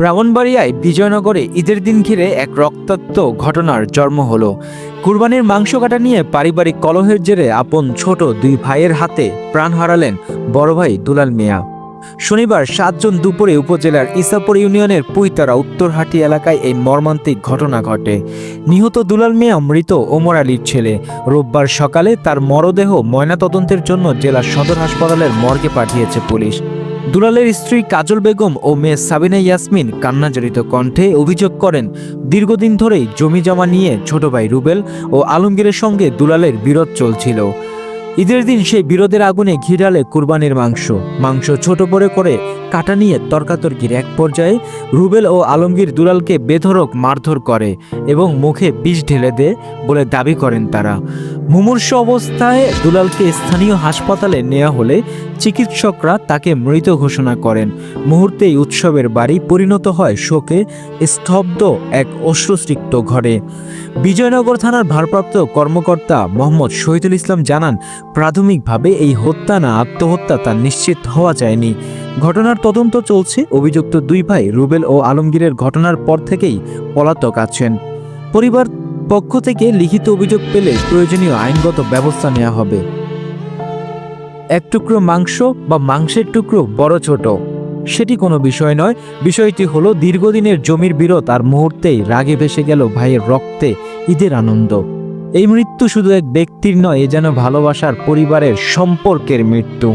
ব্রাহ্মণবাড়িয়ায় বিজয়নগরে ঈদের দিন ঘিরে এক রক্তাক্ত ঘটনার জন্ম হলো। কুরবানির মাংস কাটা নিয়ে পারিবারিক কলহের জেরে আপন ছোট দুই ভাইয়ের হাতে প্রাণ হারালেন বড় ভাই দুলাল মিয়া। শনিবার সাতজন দুপুরে উপজেলার ইসাপুর ইউনিয়নের পুইতারা উত্তরহাটি এলাকায় এই মর্মান্তিক ঘটনা ঘটে। নিহত দুলাল মিয়া মৃত ওমর আলীর ছেলে। রোববার সকালে তার মরদেহ ময়নাতদন্তের জন্য জেলা সদর হাসপাতালের মর্গে পাঠিয়েছে পুলিশ। দুলালের স্ত্রী কাজল বেগম ও মেয়ে সাবিনা ইয়াসমিন কান্নাজড়িত কণ্ঠে অভিযোগ করেন, দীর্ঘদিন ধরেই জমি জমা নিয়ে ছোট ভাই রুবেল ও আলমগীরের সঙ্গে দুলালের বিরোধ চলছিল। ঈদের দিন সেই বিরোধের আগুনে ঘিরালে কুরবানির মাংস। মাংস ছোট বড় করে কাটা নিয়ে তর্কাতর্কির এক পর্যায়ে রুবেল ও আলমগীর দুলালকে বেধরক মারধর করে এবং মুখে বিষ ঢেলে দেয় বলে দাবি করেন তারা। মুমূর্ষ অবস্থায় দুলালকে স্থানীয় হাসপাতালে নেওয়া হলে চিকিৎসকরা তাকে মৃত ঘোষণা করেন। মুহূর্তেই উৎসবের বাড়ি পরিণত হয় শোকে, স্তব্ধ এক অশ্রুসিক্ত ঘরে। বিজয়নগর থানার ভারপ্রাপ্ত কর্মকর্তা মোহাম্মদ শহীদুল ইসলাম জানান, প্রাথমিকভাবে এই হত্যা না আত্মহত্যা তা নিশ্চিত হওয়া যায়নি। ঘটনার তদন্ত চলছে, অভিযুক্ত দুই ভাই রুবেল ও আলমগীরের ঘটনার পর থেকেই পলাতক আছেন। পরিবার পক্ষ থেকে লিখিত অভিযোগ পেলে প্রয়োজনীয় আইনগত ব্যবস্থা নেওয়া হবে। এক টুকরো মাংস বা মাংসের টুকরো বড় ছোট। সেটি কোনো বিষয় নয়। বিষয়টি হলো, দীর্ঘদিনের জমির বিরোধ আর মুহূর্তেই রাগে ভেসে গেল ভাইয়ের রক্তে ঈদের আনন্দ। এই মৃত্যু শুধু এক ব্যক্তির নয়, এ যেন ভালোবাসার পরিবারের সম্পর্কের মৃত্যু।